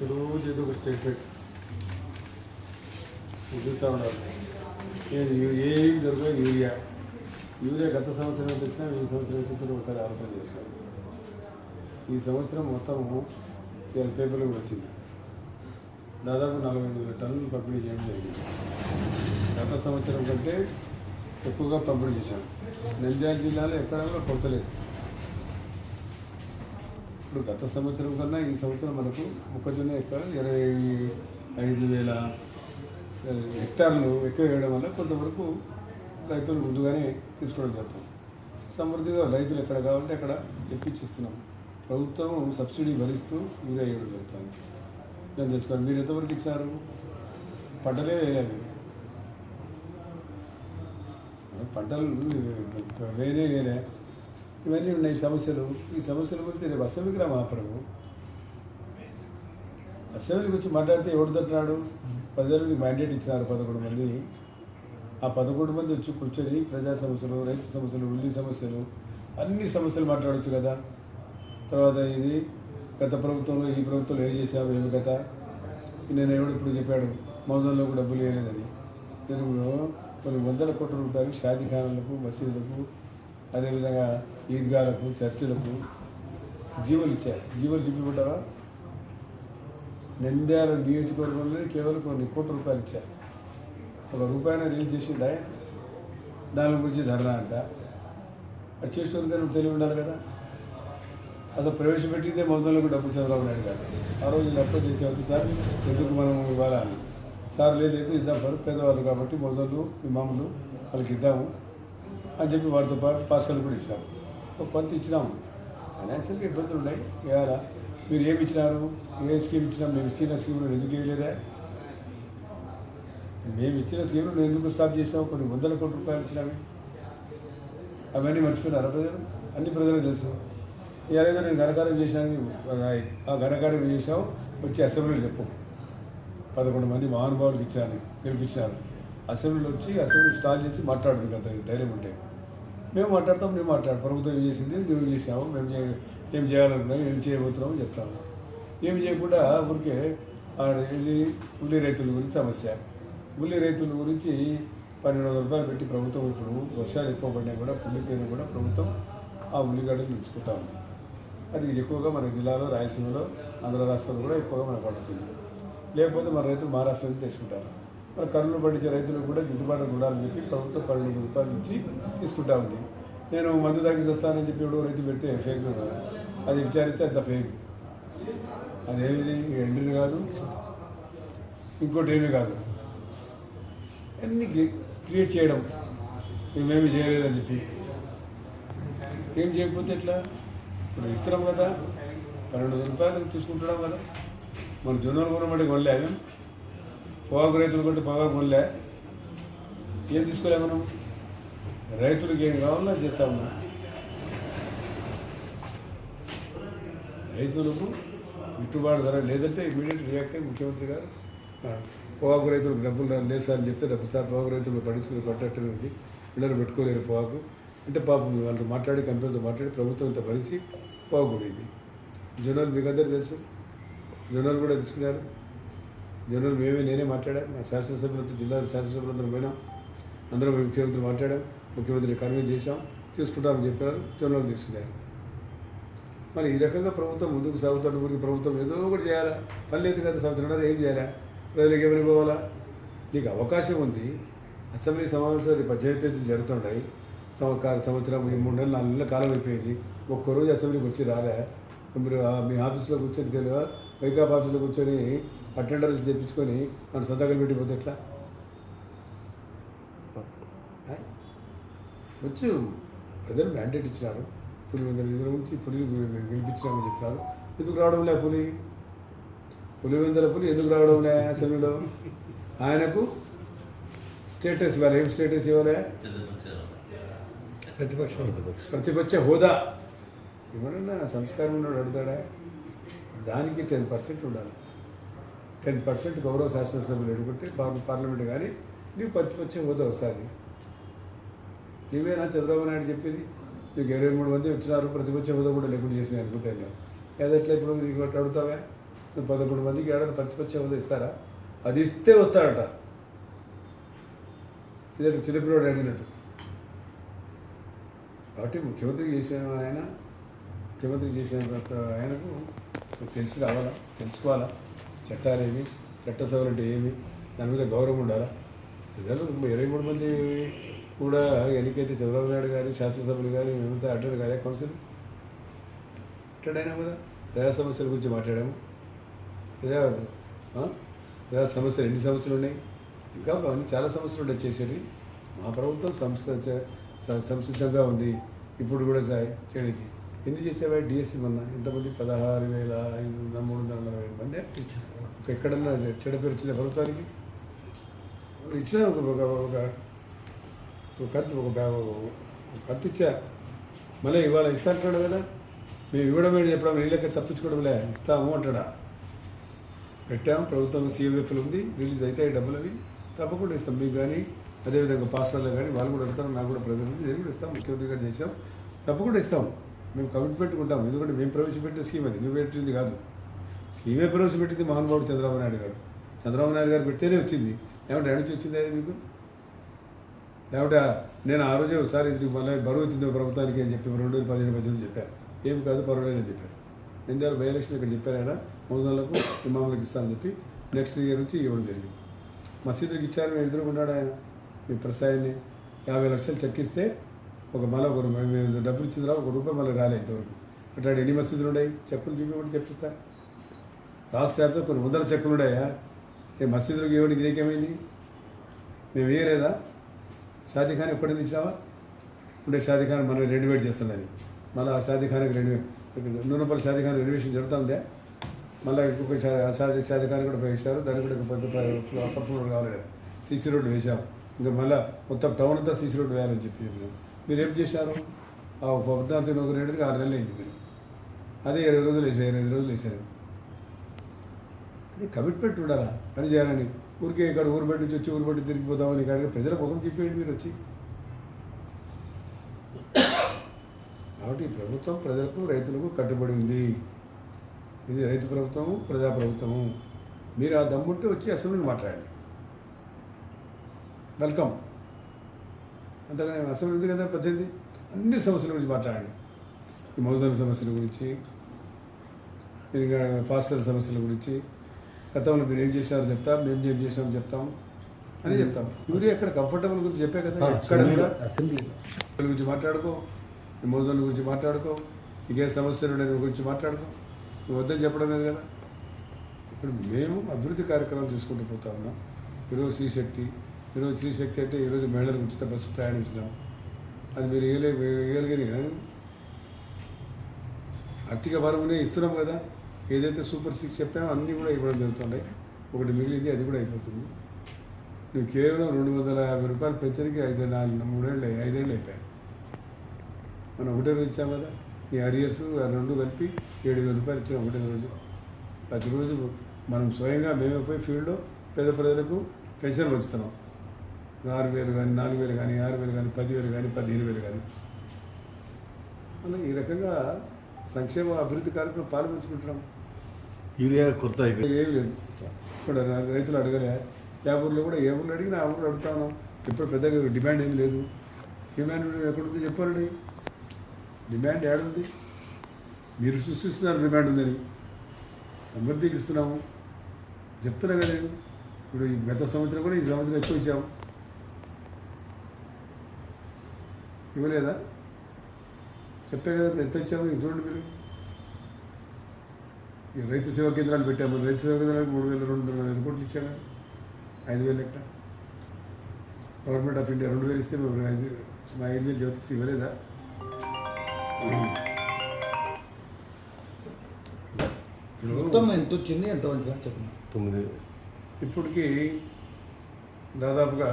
ప్రతిరోజు ఏదో ఒక స్టేట్మెంట్ చూస్తూ ఉన్నారు. నేను యూ- ఏం దొరకదు యూరియా. యూరియా గత సంవత్సరం ఎంత వచ్చినా ఈ సంవత్సరం ఎంత వచ్చినా ఒకసారి ఆలోచన చేసుకోండి ఈ సంవత్సరం మొత్తం ఇవాళ పేపర్లు కూడా వచ్చింది. దాదాపు నలభై ఐదు వేల టన్నులు పంపిణీ చేయడం జరిగింది. గత సంవత్సరం కంటే ఎక్కువగా పంపిణీ చేశాం నంద్యాల జిల్లాలో ఎక్కడ కూడా కొరత లేదు ఇప్పుడు గత సంవత్సరం కన్నా ఈ సంవత్సరం మనకు మొక్కజొన్న యొక్క ఇరవై ఐదు వేల హెక్టార్లు ఎక్కువ వేయడం వల్ల కొంతవరకు రైతులు ముందుగానే తీసుకోవడం జరుగుతుంది. సమృద్ధిగా రైతులు ఎక్కడ కావాలంటే అక్కడ ఎక్కించిస్తున్నాం ప్రభుత్వం సబ్సిడీ భరిస్తూ ఇదే వేయడం జరుగుతుంది. నేను తెచ్చుకోవాలి. మీరు ఎంతవరకు ఇచ్చారు? పంటలే వేయలేదు పంటలు వేరే వేరే ఇవన్నీ ఉన్నాయి సమస్యలు. ఈ సమస్యల గురించి రేపు అసెంబ్లీకి రా మహాప్రభు. అసెంబ్లీ గురించి మాట్లాడితే ఎవడు తట్టినాడు? ప్రజలకు మ్యాండేట్ ఇచ్చినారు పదకొండు మందిని ఆ పదకొండు మంది వచ్చి కూర్చొని ప్రజా సమస్యలు రైతు సమస్యలు ఉల్లి సమస్యలు అన్ని సమస్యలు మాట్లాడవచ్చు కదా. తర్వాత ఇది గత ప్రభుత్వంలో ఈ ప్రభుత్వంలో ఏం చేశావు? ఏమి కథ? నేను ఎవడు ఇప్పుడు చెప్పాడు? మోదంలో డబ్బులు వేయలేదని తెలుగులో కొన్ని వందల కోట్ల రూపాయలు షాదీఖానాలకు మసీదులకు అదేవిధంగా ఈద్గాలకు చర్చిలకు జీవులు ఇచ్చారు. జీవులు చూపించమంటారా? నంద్యాల నియోజకవర్గంలో కేవలం కొన్ని కోట్ల రూపాయలు ఇచ్చారు. ఒక రూపాయన రిలీజ్ చేసింది ఆయన? దాని గురించి ధర్నా అంట. అది చేసేటోనికి తెలివి ఉండాలి కదా. అసలు ప్రవేశపెట్టిందే మొదలకు డబ్బులు చంద్రబాబు నాయుడు గారు. ఆ రోజు డబ్బు వద్దు సార్ ఎందుకు మనం ఇవ్వాలని సార్ లేదు లేదు ఇద్దాం సార్? పేదవాళ్ళు కాబట్టి మొదలు మామూలు వాళ్ళకి ఇద్దాము. అని చెప్పి వారితో పాటు పాస్కల్ కూడా ఇచ్చాము ఒక కొంత ఇచ్చినాము ఫైనాన్షియల్గా ఇబ్బందులు ఉన్నాయి. ఇవాళ మీరు ఏమి ఇచ్చినారు? ఏ స్కీమ్ ఇచ్చినా మేము ఇచ్చిన స్కీమ్లు ఎందుకు వేయలేదా మేము ఇచ్చిన స్కీమ్లు ఎందుకు స్టాప్ చేసినావు? కొన్ని వందల కోట్ల రూపాయలు ఇచ్చినామే అవన్నీ మర్చిపోయినారా ప్రజలు? అన్ని ప్రజలకు తెలుసు. ఏదైనా నేను ఘనకార్యం చేశాను ఆ ఘనకార్యం చేసావు వచ్చి అసెంబ్లీలో చెప్పు. పదకొండు మంది మహానుభావులకు ఇచ్చాను గెలిపించారు. అసెంబ్లీలో వచ్చి అసెంబ్లీ స్టాల్ చేసి మాట్లాడదు కదా ధైర్యం ఉంటే. మేము మాట్లాడతాం మేము మాట్లాడు ప్రభుత్వం ఏం చేసింది? మేము చేసాము మేము చే- ఏం చేయాలనుకున్నాం ఏం చేయబోతున్నామో చెప్తాము. ఏం చేయకుండా ఊరికే ఇది ఉల్లి రైతుల గురించి సమస్య. ఉల్లి రైతుల గురించి పన్నెండు వందల రూపాయలు పెట్టి ప్రభుత్వం ఇప్పుడు వర్షాలు ఎక్కువ పడినా కూడా పుల్లిపోయినా కూడా ప్రభుత్వం ఆ ఉల్లిగడ్డలు తీసుకుంటా ఉంది. అది ఎక్కువగా మన జిల్లాలో రాయలసీమలో ఆంధ్ర రాష్ట్రంలో కూడా ఎక్కువగా మనకు పడుతుంది. లేకపోతే మన రైతులు మహారాష్ట్ర నుంచి తెచ్చుకుంటారు. మరి కర్నూలు పండించే రైతులకు కూడా గిట్టుబాటు ఉండాలని చెప్పి ప్రభుత్వం పన్నెండు రూపాయలు ఇచ్చి తీసుకుంటా ఉంది. నేను మందు తాగి చేస్తానని చెప్పి ఎవడో రైతు పెడితే ఫేక్ అది విచారిస్తే అంత ఫేక్ అదేమిది ఎండిని కాదు. ఇంకోటి ఏమీ కాదు. అన్ని క్రియేట్ చేయడం మేమేమి చేయలేదని చెప్పి. ఏం చేయకపోతే ఎట్లా? ఇప్పుడు ఇస్తున్నాం కదా. పన్నెండు వందల రూపాయలు తీసుకుంటున్నాం కదా. మన జొన్నలు కొనబడి కొనలే మేము పొగాకు రైతులు కొంటే పొగాకు కొనలే. ఏం తీసుకోలే మనం? రైతులకు ఏం కావాలో అది చేస్తా ఉన్నాం. రైతులకు గిట్టుబాటు ధర లేదంటే ఇమీడియట్ రియాక్ట్ అయ్యి ముఖ్యమంత్రి గారు పొగాకు రైతులకు డబ్బులు లేదు సార్ అని చెప్తే డబ్బు సార్ పొగాకు రైతులు పడించుకుని పట్టట్టు ఉంది పిల్లలు పెట్టుకోలేరు పొగాకు. అంటే పాపం వాళ్ళతో మాట్లాడి కంపెనీతో మాట్లాడి ప్రభుత్వంతో భరించి పొగాకు జనాలు జొన్నలు మీకు అందరూ తెలుసు? జనాలు కూడా తీసుకున్నారు. జనరల్ మేమే నేనే మాట్లాడాను నా శాసనసభ్యులతో జిల్లా శాసనసభ్యులందరూ పోయినాం. అందరం ముఖ్యమంత్రి మాట్లాడాం. ముఖ్యమంత్రి కన్వీన్ చేశాం. తీసుకుంటామని చెప్పారు. జొన్నలు తీసుకున్నారు. మరి ఈ రకంగా ప్రభుత్వం ముందుకు సాగుతున్న ఊరికి ప్రభుత్వం ఏదో ఒకటి చేయాలా? పని లేదు కదా సంవత్సరం ఏం చేయాలా? ప్రజలకు ఎవరికి పోవాలా? నీకు అవకాశం ఉంది. అసెంబ్లీ సమావేశాలు పంచాయతీ పద్దెనిమిది తేదీ జరుగుతున్నాయి. సంవత్సరం ఈ మూడు నెలలు నాలుగు నెలల కాలం అయిపోయింది. ఒక్కరోజు అసెంబ్లీకి వచ్చి రాలే. మీరు మీ ఆఫీస్లో కూర్చొని తెలియదు? వైకాప్ ఆఫీస్లో కూర్చొని అటెండర్స్ తెప్పించుకొని మన సంతకాలు పెట్టిపోతే ఎట్లా? వచ్చు ప్రజలు మ్యాండేట్ ఇచ్చినారు. పులి వందల నిధుల నుంచి పులి గెలిపించినామని చెప్పినారు. ఎందుకు రావడం లే పులి? పులి వందల పులి ఎందుకు రావడం లే అసెంబ్లీలో ఆయనకు స్టేటస్ ఇవ్వాలి. ఏం స్టేటస్ ఇవ్వాలి? ప్రతిపక్షం. ప్రతిపక్ష హోదా. ఏమన్నా సంస్కారం ఉన్నాడు అడుగుతాడా? దానికి టెన్ పర్సెంట్ ఉండాలి. టెన్ పర్సెంట్ గౌరవ శాసనసభ్యులు ఎడుకుంటే పార్- పార్లమెంట్ కానీ నీకు పచ్చిపచ్చే హోదా వస్తుంది. నీవేనా చంద్రబాబు నాయుడు చెప్పింది? నీకు ఇరవై మూడు మంది వచ్చినారు ప్రతిపక్ష హోదా కూడా లేకుండా చేసినాయి అనుకుంటాను నేను. ఎట్లా ఇప్పుడు నీకు అడుగుతావా? నువ్వు పదకొండు మందికి ఏడాది పచ్చి పచ్చి ఇస్తారా? అది ఇస్తే వస్తాడట. ఇదే చిన్నపిల్లడు అడిగినట్టు. కాబట్టి ముఖ్యమంత్రి చేసిన ఆయన ముఖ్యమంత్రి చేసిన ఆయనకు తెలిసి రావాలా తెలుసుకోవాలా? చట్టాలు ఏమి చట్టసభలు అంటే ఏమి? దాని మీద గౌరవం ఉండాలా? ప్రజలు ఇరవై మూడు మంది కూడా ఎన్నికైతే చంద్రబాబు నాయుడు గారి శాసనసభ్యులు కానీ మేమంతా అడ్డాడు గారే కౌన్సిల్ మాట్లాడాము కదా? ప్రజా సమస్యల గురించి మాట్లాడాము. ప్రజా ప్రజా సమస్యలు ఎన్ని సమస్యలు ఉన్నాయి? ఇంకా అన్ని చాలా సమస్యలు ఉన్నాయి చేసేది. మా ప్రభుత్వం సంస్థ సంసిద్ధంగా ఉంది. ఇప్పుడు కూడా సాయి చేయడానికి. ఎన్ని చేసేవా? డిఎస్సి మొన్న. ఎంతమంది పదహారు వేల ఐదు వందల మూడు వందల నలభై ఐదు మంది ఎక్కడన్నా చెడ పేరు వచ్చింది ప్రభుత్వానికి? ఇచ్చిన ఒక ఒక కత్తి ఒక కత్తి ఇచ్చా. మళ్ళీ ఇవాళ ఇస్తా అంటున్నాడు కదా. మేము ఇవ్వడం ఏంటి చెప్పడం? వీళ్ళకి తప్పించుకోవడంలే. ఇస్తాము అంటాడా? పెట్టాము ప్రభుత్వం సీఎంఎఫ్లు ఉంది. రిలీజ్ అయితే డబ్బులు అవి. తప్పకుండా ఇస్తాం. మీకు కానీ అదేవిధంగా పాస్టర్లు కానీ వాళ్ళు కూడా అడుగుతారు నాకు కూడా ప్రజలు నేను కూడా ఇస్తాం. ముఖ్యమంత్రి గారు చేసాం తప్పకుండా ఇస్తాం. మేము కమిట్మెంట్ ఉంటాం ఎందుకంటే మేము ప్రవేశపెట్టిన స్కీమ్ అది. నువ్వు పెట్టింది కాదు. స్కీమే ప్రవేశపెట్టింది మహానుభావుడు చంద్రబాబు నాయుడు గారు. చంద్రబాబు నాయుడు గారు పెడితేనే వచ్చింది. ఏమంటే ఎడ నుంచి వచ్చింది అది మీకు? లేకుంటే నేను ఆ రోజే ఒకసారి ఇది మళ్ళీ బరువు వచ్చింది ప్రభుత్వానికి అని చెప్పి రెండు వేల పదిహేను పద్దెనిమిది చెప్పాను. ఏం కాదు పర్వాలేదని చెప్పారు. ఎందుకంటే బై ఎలక్షన్ ఇక్కడ చెప్పారు ఆయన మోజన్లకు ఇమాములకు ఇస్తానని చెప్పి నెక్స్ట్ ఇయర్ నుంచి ఇవ్వడం జరిగింది. మసీదులకు ఇచ్చారు ఎదురుకున్నాడు ఆయన. మీ ప్రసాయాన్ని యాభై లక్షలు చెక్కిస్తే ఒక మళ్ళీ ఒక మేము డబ్బులు ఇచ్చిన తర్వాత ఒక రూపాయి మళ్ళీ రాలేదు ఇంతవరకు. అట్లాంటి ఎన్ని మసీదులు ఉన్నాయి? చెక్కులు చూపించమని చెప్పిస్తా. రాష్ట్ర వ్యాప్తంగా కొన్ని వందల చెక్కులు ఉన్నాయా? ఏ మసీదులకు ఇవ్వడానికి నీకేమైంది? మేము వేయలేదా షాదీఖాన్ ఎప్పుడైనా ఇచ్చినావా? ఉండే షాదీఖాన్ మనం రెన్యువేట్ చేస్తున్నాను మళ్ళీ ఆ షాదీఖాన్కి రెనోవే నూనెపల్లి షాదీఖాన్ రెన్యువేషన్ జరుగుతుందే మళ్ళీ ఇంకొక షాదీ షాదీఖాన్ కూడా వేశారు. దాన్ని కూడా పెద్ద ఫ్లో- అప్పర్ కావాలి సీసీ రోడ్డు వేశాం. ఇంకా మళ్ళీ మొత్తం టౌన్ అంతా సీసీ రోడ్డు వేయాలని చెప్పి చెప్పినాం. మీరు ఏం చేశారు? ఆ పద్నాలుగు ఒక రెండుకి ఆరు నెలలు అయింది మీరు. అదే ఇరవై రోజులు వేసారు ఇరవై ఐదు రోజులు వేసారు. అది కమిట్మెంట్ ఉండాలా? పని చేయాలని. ఊరికే ఇక్కడ ఊరు బట్టి నుంచి వచ్చి ఊరు బట్టి తిరిగిపోతామని ఇక్కడ ప్రజల ముఖం చెప్పేయండి మీరు వచ్చి. కాబట్టి ప్రభుత్వం ప్రజలకు రైతులకు కట్టుబడి ఉంది. ఇది రైతు ప్రభుత్వము ప్రజా ప్రభుత్వము. మీరు ఆ దమ్ముంటే వచ్చి అసెంబ్లీని మాట్లాడండి. వెల్కమ్. అంతగానే అసెంబ్లీ ఉంది కదా పద్దెనిమిది? అన్ని సమస్యల గురించి మాట్లాడండి. ఈ మౌజన్ సమస్యల గురించి మీరు ఇంకా ఫాస్టల్ సమస్యల గురించి గతంలో మీరు ఏం చేశారో చెప్తాం మేము ఏం చేసామో చెప్తాం అని చెప్తాం. ఇవరి ఎక్కడ కంఫర్టబుల్ గురించి చెప్పే కదా? ఎక్కడ కూడా? వాళ్ళ గురించి మాట్లాడుకో ఈ మోజన్ల గురించి మాట్లాడుకో ఇంకే సమస్యలు దాని గురించి మాట్లాడుకో. నువ్వు వద్దని చెప్పడం లేదు కదా? ఇప్పుడు మేము అభివృద్ధి కార్యక్రమాలు తీసుకుంటూ పోతా ఉన్నాం. ఈరోజు శ్రీశక్తి ఈరోజు శక్తి అంటే ఈరోజు మహిళలకు ఉచిత బస్సు ప్రయాణించినాం. అది మీరు ఏలే కానీ ఆర్థిక భారమునే ఇస్తున్నాం కదా. ఏదైతే సూపర్ సిక్స్ చెప్పామో అన్నీ కూడా ఇవ్వడం జరుగుతున్నాయి ఒకటి మిగిలింది అది కూడా అయిపోతుంది. నువ్వు కేవలం రెండు వందల యాభై రూపాయలు పెంచడానికి ఐదు నాలుగు మూడేళ్ళు ఐదేళ్ళు అయిపోయాయి. మనం ఒకటే రోజు ఇచ్చాం కదా. నీ అరియర్స్ ఆ రెండు కలిపి ఏడు వేల రూపాయలు ఇచ్చాం ఒకటే రోజు. ప్రతిరోజు మనం స్వయంగా మేమే పోయి ఫీల్డ్లో పేద ప్రజలకు పెన్షన్ పంచుతున్నాం. ఆరు వేలు కానీ నాలుగు వేలు కానీ ఆరు వేలు కానీ పదివేలు కానీ పదిహేను వేలు కానీ. అలా ఈ రకంగా సంక్షేమ అభివృద్ధి కార్యక్రమం పాల్పంచుకుంటున్నాం. యూరియా కొరత అయిపోయింది. ఏం లేదు. ర- రైతులు అడగలే. యా ఊర్లో కూడా ఏ ఊర్లో అడిగినా ఆ ఊర్లో అడుగుతా ఉన్నాం. ఇప్పుడు పెద్దగా డిమాండ్ ఏం లేదు. డిమాండ్ ఎక్కడుంది చెప్పండి. డిమాండ్ ఏడుంది మీరు సృష్టిస్తున్నారు డిమాండ్ ఉందని. సమృద్ధికి ఇస్తున్నాము. చెప్తున్నా కదా ఇప్పుడు ఈ గత సంవత్సరం కూడా ఈ సంవత్సరం ఎక్కువ ఇచ్చాము. ఇవ్వలేదా? చెప్పే కదా ఎంత ఇచ్చాము ఇది చూడండి మీరు. ఈ రైతు సేవా కేంద్రాలు పెట్టాము. రైతు సేవా కేంద్రాలకు మూడు వేల రెండు వందల ఐదు కోట్లు ఇచ్చాము ఐదు వేలు లెక్క. గవర్నమెంట్ ఆఫ్ ఇండియా రెండు వేలు ఇస్తే మేము ఐదు మా ఐదు వేలు జ్యోతిష్ ఇవ్వలేదా? ఇప్పుడు మొత్తం ఎంత వచ్చింది ఎంత మంచిగా చెప్పండి. తొమ్మిది ఇప్పటికి దాదాపుగా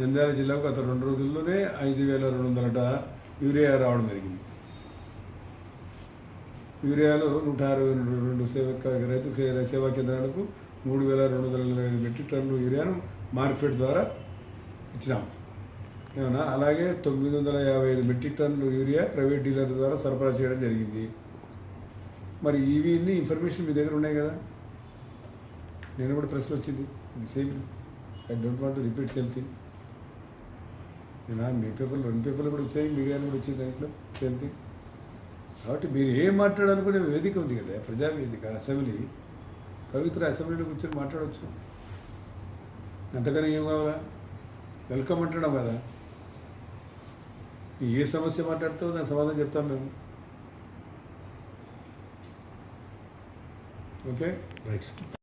నంద్యాల జిల్లాకు గత రెండు రోజుల్లోనే ఐదు వేల రెండు వందలట యూరియా రావడం జరిగింది. యూరియాలో నూట అరవై రెండు రెండు సేవ రైతు సేవా కేంద్రాలకు మూడు వేల రెండు వందల ఇరవై ఐదు మెట్రిక్ టన్నులు యూరియాను మార్కెట్ ద్వారా ఇచ్చినాం. ఏమన్నా? అలాగే తొమ్మిది వందల యాభై ఐదు మెట్రిక్ టన్నులు యూరియా ప్రైవేట్ డీలర్ ద్వారా సరఫరా చేయడం జరిగింది. మరి ఇవి ఇన్ఫర్మేషన్ మీ దగ్గర ఉన్నాయి కదా? నేను కూడా ప్రశ్న వచ్చింది. ఇది same. I don't want repeat same thing నేను మీ పేపర్లు రెండు పేపర్లు కూడా వచ్చాయి మీడియా కూడా వచ్చింది దాంట్లో సేమ్ థింగ్ కాబట్టి మీరు ఏం మాట్లాడాలనుకునే వేదిక ఉంది కదా ప్రజా వేదిక అసెంబ్లీ. పవిత్ర అసెంబ్లీలో కూర్చొని మాట్లాడవచ్చు అంతకన్నా ఏం కావాలా? వెల్కమ్ అంటున్నాం కదా. ఏ సమస్య మాట్లాడుతావో దాని సమాధానం చెప్తాం మేము. ఓకే? రైట్